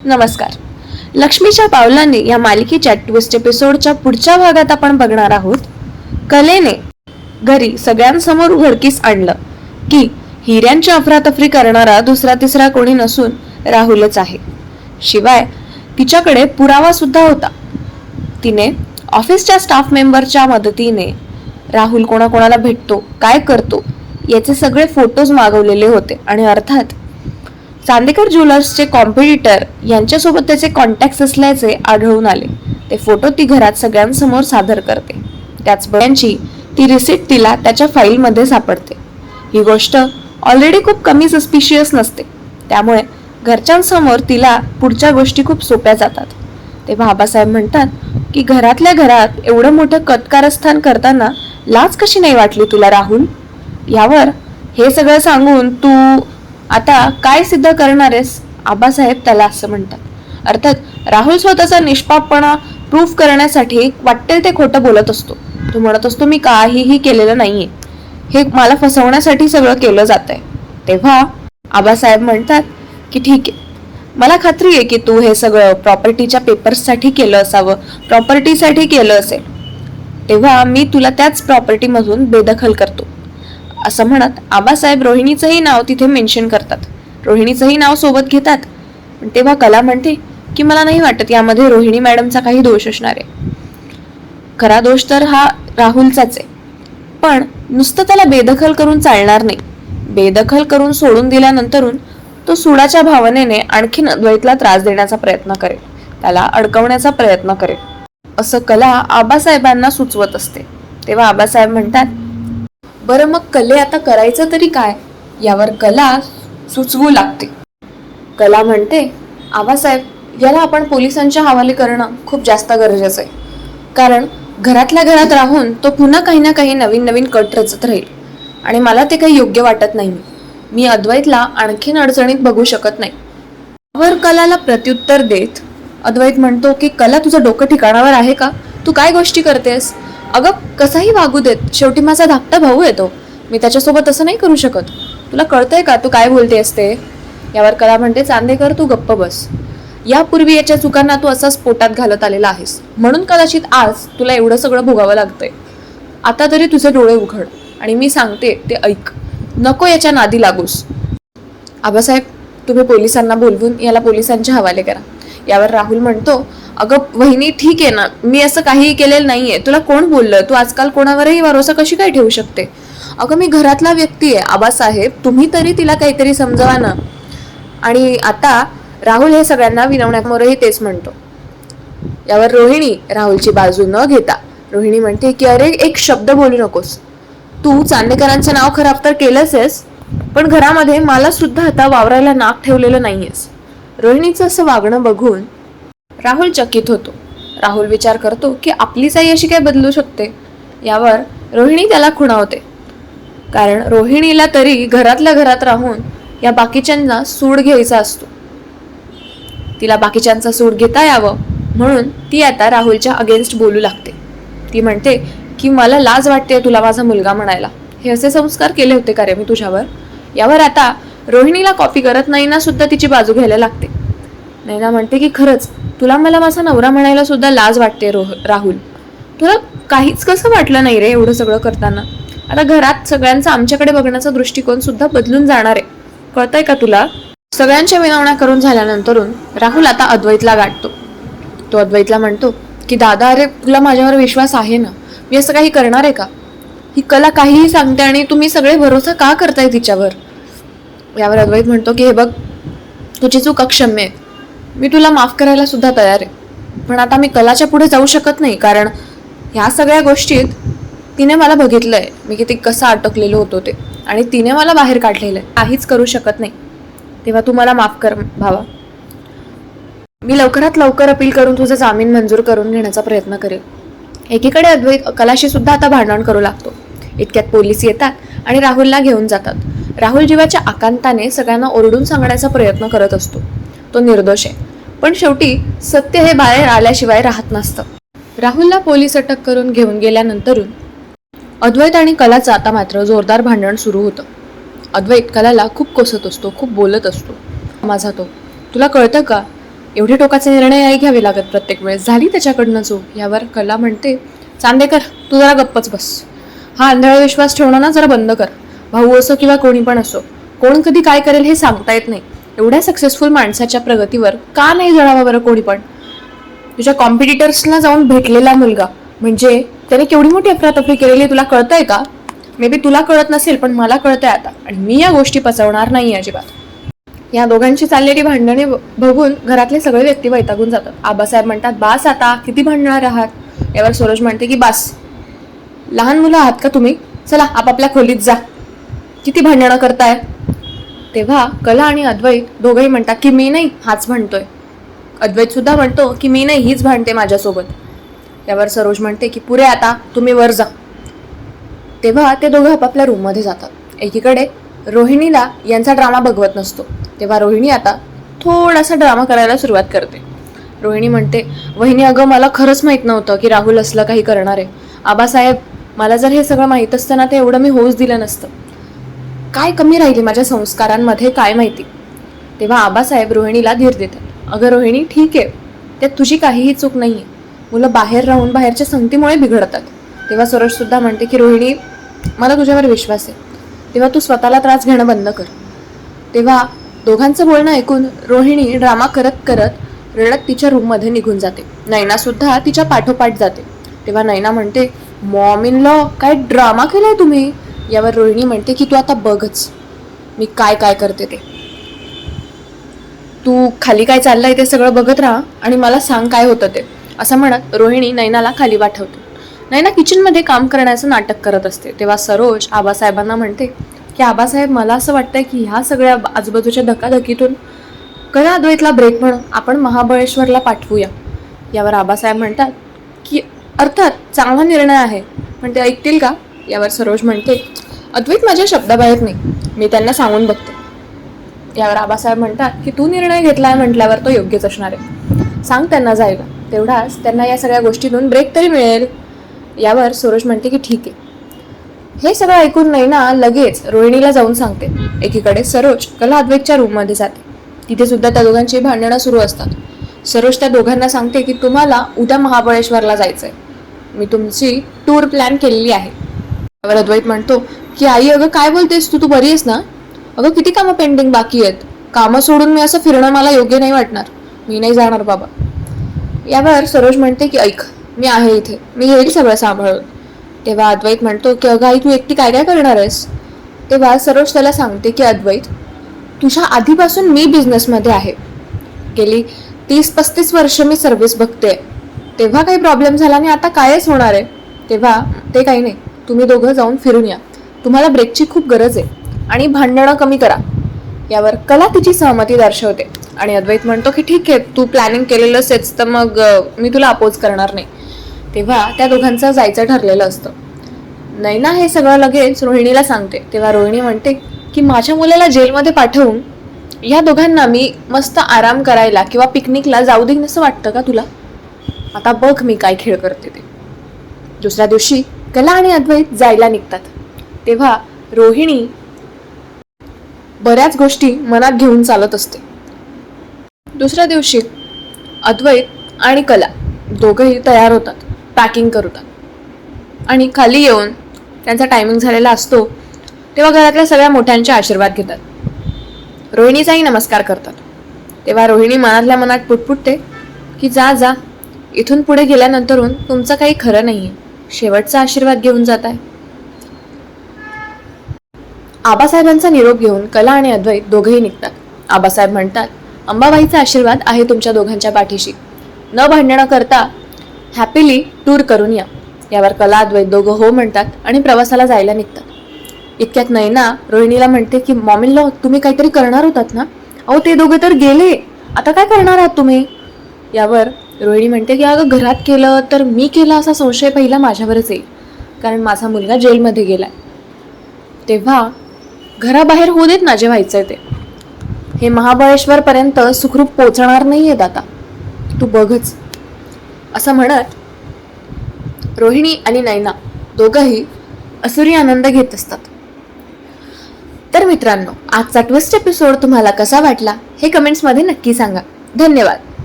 नमस्कार. लक्ष्मीच्या पावलांनी या मालिकेच्या ट्विस्ट एपिसोडच्या पुढच्या भागात आपण बघणार आहोत. कलेने घरी सगळ्यांसमोर उघडकीस आणलं की हिऱ्यांची अफरातफरी करणारा दुसरा तिसरा कोणी नसून राहुलच आहे. शिवाय तिच्याकडे पुरावा सुद्धा होता. तिने ऑफिसच्या स्टाफ मेंबरच्या मदतीने राहुल कोणाकोणाला भेटतो काय करतो याचे सगळे फोटोज मागवलेले होते आणि अर्थात चांदेकर ज्वेलर्सचे कॉम्पिटिटर यांच्यासोबत त्याचे कॉन्टॅक्ट असल्याचे आढळून आले. ते फोटो ती घरात सगळ्यांसमोर सादर करते. त्याचबरोबर त्यांची ती रिसिट तिला त्याच्या फाईलमध्ये सापडते. ही गोष्ट ऑलरेडी खूप कमी सस्पिशियस नसते. त्यामुळे घरच्यांसमोर तिला पुढच्या गोष्टी खूप सोप्या जातात. ते बाबासाहेब म्हणतात की घरातल्या घरात एवढं मोठं कत्कारस्थान करताना लाज कशी नाही वाटली तुला राहुल? यावर हे सगळं सांगून तू आता काय सिद्ध करणार आहेस आबासाहेब त्याला असं म्हणतात. अर्थात राहुल स्वतःचा निष्पापपणा प्रूफ करण्यासाठी वाटेल ते खोटं बोलत असतो. तो म्हणत असतो मी काहीही केलेलं नाहीये. हे मला फसवण्यासाठी सगळं केलं जात आहे तेव्हा आबासाहेब म्हणतात की ठीक आहे. मला खात्री आहे की तू हे सगळं प्रॉपर्टीच्या पेपर्ससाठी केलं असावं. प्रॉपर्टीसाठी केलं असेल. तेव्हा मी तुला त्याच प्रॉपर्टीमधून बेदखल करतो. असं म्हणत आबासाहेब रोहिणीचंही नाव तिथे मेन्शन करतात. रोहिणीचंही नाव सोबत घेतात. पण तेव्हा कला म्हणते की मला नाही वाटत यामध्ये रोहिणी मॅडमचा काही दोष असणार आहे. खरा दोष तर हा राहुलचाच आहे. पण नुसतं त्याला बेदखल करून चालणार नाही. बेदखल करून सोडून दिल्यानंतरून तो सुडाच्या भावनेने आणखीन अद्वैतला त्रास देण्याचा प्रयत्न करेल. त्याला अडकवण्याचा प्रयत्न करेल. असं कला आबासाहेबांना सुचवत असते. तेव्हा आबासाहेब म्हणतात बरं मग कले आता करायचं तरी काय? यावर कला सुचवू लागते. कला म्हणते आबासाहेब याला आपण पोलिसांच्या हवाले करणं खूप जास्त गरजेचं आहे. कारण घरातल्या घरात राहून तो पुन्हा काही ना काही नवीन नवीन कट रचत राहील. आणि मला ते काही योग्य वाटत नाही. मी अद्वैतला आणखीन अडचणीत बघू शकत नाही. वर कलाला प्रत्युत्तर देत अद्वैत म्हणतो की कला तुझं डोकं ठिकाणावर आहे का? तू काय गोष्टी करतेस? अगं कसाही वागू देत शेवटी माझा धाकटा भाऊ येतो. मी त्याच्यासोबत असं नाही करू शकत. तुला कळतंय का तू काय बोलते असते यावर कला म्हणते चांदेकर तू गप्प बस. यापूर्वी याच्या चुकांना तू असाच पोटात घालत आलेला आहेस. म्हणून कदाचित आज तुला एवढं सगळं भोगावं लागतंय. आता तरी तुझे डोळे उघड आणि मी सांगते ते ऐक. नको याच्या नादी लागूस. आबासाहेब तुम्ही पोलिसांना बोलवून याला पोलिसांच्या हवाले करा. यावर राहुल म्हणतो अगं वहिनी ठीक आहे ना? मी असं काहीही केलेलं नाही आहे तुला कोण बोललं? तू आजकाल कोणावरही भरोसा कशी काय ठेवू शकते? अगं मी घरातला व्यक्ती आहे आबासाहेब. तुम्ही तरी तिला काहीतरी समजावा ना. आणि आता राहुल हे सगळ्यांना विनवण्यासमोरही तेच म्हणतो. यावर रोहिणी राहुलची बाजू न घेता रोहिणी म्हणते की अरे एक शब्द बोलू नकोस. तू चांदेकरांचं नाव खराब तर केलंच आहेस पण घरामध्ये मला सुद्धा आता वावरायला नाक ठेवलेलं नाहीयेस. रोहिणीचं असं वागणं बघून राहुल चकित होतो. राहुल विचार करतो की आपलीच आई अशी काय बदलू शकते? यावर रोहिणी त्याला खुणावते. कारण रोहिणीला तरी घरातल्या घरात राहून या बाकीच्यांना सूड घ्यायचा असतो. तिला बाकीच्यांचा सूड घेता यावं म्हणून ती आता राहुलच्या अगेन्स्ट बोलू लागते. ती म्हणते की मला लाज वाटते तुला माझा मुलगा म्हणायला. हे असे संस्कार केले होते का रे मी तुझ्यावर? यावर आता रोहिणीला कॉपी करत नैना सुद्धा तिची बाजू घ्यायला लागते. नैना म्हणते की खरंच तुला मला माझा नवरा म्हणायला सुद्धा लाज वाटते रोह राहुल. तुला काहीच कसं वाटलं नाही रे एवढं सगळं करताना? आता घरात सगळ्यांचा आमच्याकडे बघण्याचा दृष्टिकोन सुद्धा बदलून जाणार आहे. कळतंय का तुला? सगळ्यांच्या विनवण्या करून झाल्यानंतरून राहुल आता अद्वैतला गाठतो. तो अद्वैतला म्हणतो की दादा अरे तुला माझ्यावर विश्वास आहे ना? मी असं काही करणार आहे का? ही कला काहीही सांगते आणि तुम्ही सगळे भरोसा का करताय तिच्यावर? यावर अद्वैत म्हणतो की हे बघ तुझी चूक अक्षम्य आहे. मी तुला माफ करायला सुद्धा तयार आहे. पण आता मी कलाच्या पुढे जाऊ शकत नाही कारण ह्या सगळ्या गोष्टीत तिने मला बघितलंय. मी किती कसं अटकलेलो होतो ते. आणि तिने मला बाहेर काढलेलं आहे काहीच करू शकत नाही. तेव्हा तू मला माफ कर भावा. मी लवकरात लवकर अपील करून तुझा जामीन मंजूर करून घेण्याचा प्रयत्न करेल. एकीकडे अद्वैत कलाशी सुद्धा आता भांडण करू लागतो. इतक्यात पोलीस येतात आणि राहुलला घेऊन जातात. राहुल जीवाच्या आकांताने सगळ्यांना ओरडून सांगण्याचा प्रयत्न करत असतो. तो निर्दोष आहे. पण शेवटी सत्य हे बाहेर आल्याशिवाय राहत नसतं. राहुलला पोलीस अटक करून घेऊन गेल्यानंतरून अद्वैत आणि कलाचं आता मात्र जोरदार भांडण सुरू होतं. अद्वैत कलाला खूप कोसत असतो खूप बोलत असतो. माझा तो तुला कळतं का? एवढे टोकाचे निर्णय आई घ्यावे लागत प्रत्येक वेळेस. झाली त्याच्याकडनं चूक. यावर कला म्हणते चांदेकर तू जरा गप्पच बस. हा आंधळा विश्वास ठेवणं ना जरा बंद कर. भाऊ असो किंवा कोणी पण असो कोण कधी काय करेल हे सांगता येत नाही. एवढ्या सक्सेसफुल माणसाच्या प्रगतीवर का नाही जळावं बरं कोणी पण? तुझ्या कॉम्पिटिटर्सला जाऊन भेटलेला मुलगा म्हणजे त्याने केवढी मोठी अफरातफरी केलेली आहे तुला कळतंय का? मे बी तुला कळत नसेल पण मला कळतंय आता. आणि मी या गोष्टी पचवणार नाही अजिबात. या दोघांची चाललेली भांडणे बघून घरातले सगळे व्यक्ती वैतागून जातात. आबासाहेब म्हणतात बास आता किती भांडणार आहात? यावर सरोज म्हणते की बास लहान मुलं आहात का तुम्ही? चला आपापल्या खोलीत जा. किती भांडणं करताय? तेव्हा कला आणि अद्वैत दोघंही म्हणतात की मी नाही हाच म्हणतोय. अद्वैत सुद्धा म्हणतो की मी नाही हीच भांडते माझ्यासोबत. त्यावर सरोज म्हणते की पुरे आता तुम्ही वर जा. तेव्हा ते दोघं आपापल्या रूममध्ये जातात. एकीकडे रोहिणीला यांचा ड्रामा बघवत नसतो. तेव्हा रोहिणी आता थोडासा ड्रामा करायला सुरुवात करते. रोहिणी म्हणते वहिनी अगं मला खरंच माहीत नव्हतं की राहुल असलं काही करणार आहे. आबासाहेब मला जर हे सगळं माहीत असतं ना ते एवढं मी होऊच दिलं नसतं. काय कमी राहिली माझ्या संस्कारांमध्ये काय माहिती? तेव्हा आबासाहेब रोहिणीला धीर देतात. अगं रोहिणी ठीक आहे. त्यात तुझी काहीही चूक नाही आहे मुलं बाहेर राहून बाहेरच्या संगतीमुळे बिघडतात. तेव्हा सरोजसुद्धा म्हणते की रोहिणी मला तुझ्यावर विश्वास आहे. तेव्हा तू स्वतःला त्रास घेणं बंद कर. तेव्हा दोघांचं बोलणं ऐकून रोहिणी ड्रामा करत करत रडत तिच्या रूममध्ये निघून जाते. नैनासुद्धा तिच्या पाठोपाठ जाते. तेव्हा नैना म्हणते मॉम इन लॉ काय ड्रामा केलाय तुम्ही? यावर रोहिणी म्हणते की तू आता बघच मी काय काय करते ते. तू खाली काय चाललंय ते सगळं बघत राहा आणि मला सांग काय होतं ते. असं म्हणत रोहिणी नैनाला खाली पाठवते नैना किचनमध्ये काम करण्याचं नाटक करत असते. तेव्हा सरोज आबासाहेबांना म्हणते की आबासाहेब मला असं वाटतंय की ह्या सगळ्या आजूबाजूच्या धकाधकीतून कळा अद्वैतला ब्रेक म्हणून आपण महाबळेश्वरला पाठवूया. यावर आबासाहेब म्हणतात की अर्थात चांगला निर्णय आहे. पण ते ऐकतील का? यावर सरोज म्हणते अद्वैत माझ्या शब्दाबाहेर नाही. मी त्यांना सांगून बघते. यावर आबासाहेब म्हणतात की तू निर्णय घेतलाय म्हटल्यावर तो योग्यच असणार आहे. सांग त्यांना जायला. तेवढाच त्यांना या सगळ्या गोष्टीतून ब्रेक तरी मिळेल. यावर सरोज म्हणते की ठीक आहे. हे सगळं ऐकून नाही ना लगेच रोहिणीला जाऊन सांगते. एकीकडे सरोज कला अद्वैतच्या रूममध्ये जाते. तिथे सुद्धा त्या दोघांची भांडणं सुरू असतात. सरोज त्या दोघांना सांगते की तुम्हाला उद्या महाबळेश्वरला जायचंय. मी तुमची टूर प्लॅन केलेली आहे. त्यावर अद्वैत म्हणतो की आई अगं काय बोलतेस तू? तू बरी आहेस ना? अगं किती कामं पेंडिंग बाकी आहेत? कामं सोडून मी असं फिरणं मला योग्य नाही वाटणार. मी नाही जाणार बाबा. यावर सरोज म्हणते की ऐक मी आहे इथे. मी येईल सगळं सांभाळून. तेव्हा अद्वैत म्हणतो की अगं आई तू एकटी काय काय करणार आहेस? तेव्हा सरोज त्याला सांगते की अद्वैत तुझ्या आधीपासून मी बिझनेसमध्ये आहे. गेली तीस पस्तीस वर्ष मी सर्व्हिस बघते. तेव्हा काही प्रॉब्लेम झाला आणि आता कायच होणार आहे? तेव्हा ते काही नाही. तुम्ही दोघं जाऊन फिरून या. तुम्हाला ब्रेकची खूप गरज आहे. आणि भांडणं कमी करा. यावर कला तिची सहमती दर्शवते. आणि अद्वैत म्हणतो की ठीक आहे तू प्लॅनिंग केलेलं असेच तर मग मी तुला अपोज करणार नाही. तेव्हा त्या दोघांचं जायचं ठरलेलं असतं. नैना हे सगळं लगेच रोहिणीला सांगते. तेव्हा रोहिणी म्हणते की माझ्या मुलाला जेलमध्ये पाठवून या दोघांना मी मस्त आराम करायला किंवा पिकनिकला जाऊ देईन असं वाटतं का तुला? आता बघ मी काय खेळ करते ते. दुसऱ्या दिवशी कला आणि अद्वैत जायला निघतात. तेव्हा रोहिणी बऱ्याच गोष्टी मनात घेऊन चालत असते. दुसऱ्या दिवशी अद्वैत आणि कला दोघंही तयार होतात पॅकिंग करतात. आणि खाली येऊन त्यांचा टायमिंग झालेला असतो तेव्हा घरातल्या सगळ्या मोठ्यांचे आशीर्वाद घेतात. रोहिणीचाही नमस्कार करतात. तेव्हा रोहिणी मनातल्या मनात पुटपुटते की जा जा इथून पुढे गेल्यानंतरून तुमचं काही खरं नाही आहे शेवटचा आशीर्वाद घेऊन जात आहे आबासाहेबांचा निरोप घेऊन कला आणि अद्वैत दोघेही निघतात. आबासाहेब म्हणतात अंबाबाईचा आशीर्वाद आहे तुमच्या दोघांच्या पाठीशी. न भांडणं करता हॅपीली टूर करून या. यावर कला अद्वैत दोघं हो म्हणतात आणि प्रवासाला जायला निघतात. इतक्यात नैना रोहिणीला म्हणते की मॉमिनला तुम्ही काहीतरी करणार होतात ना? अहो ते दोघं तर गेले. आता काय करणार आहात तुम्ही? यावर रोहिणी म्हणते की अगं घरात केलं तर मी केला असा संशय पहिला माझ्यावरच येईल. कारण माझा मुलगा जेलमध्ये गेलाय. तेव्हा घराबाहेर होऊ देत ना जे व्हायचंय ते हे महाबळेश्वर पर्यंत सुखरूप पोचणार नाहीयेत आता तू बघच. असं म्हणत रोहिणी आणि नैना दोघंही असुरी आनंद घेत असतात. तर मित्रांनो आजचा ट्विस्ट एपिसोड तुम्हाला कसा वाटला हे कमेंट्समध्ये नक्की सांगा. धन्यवाद.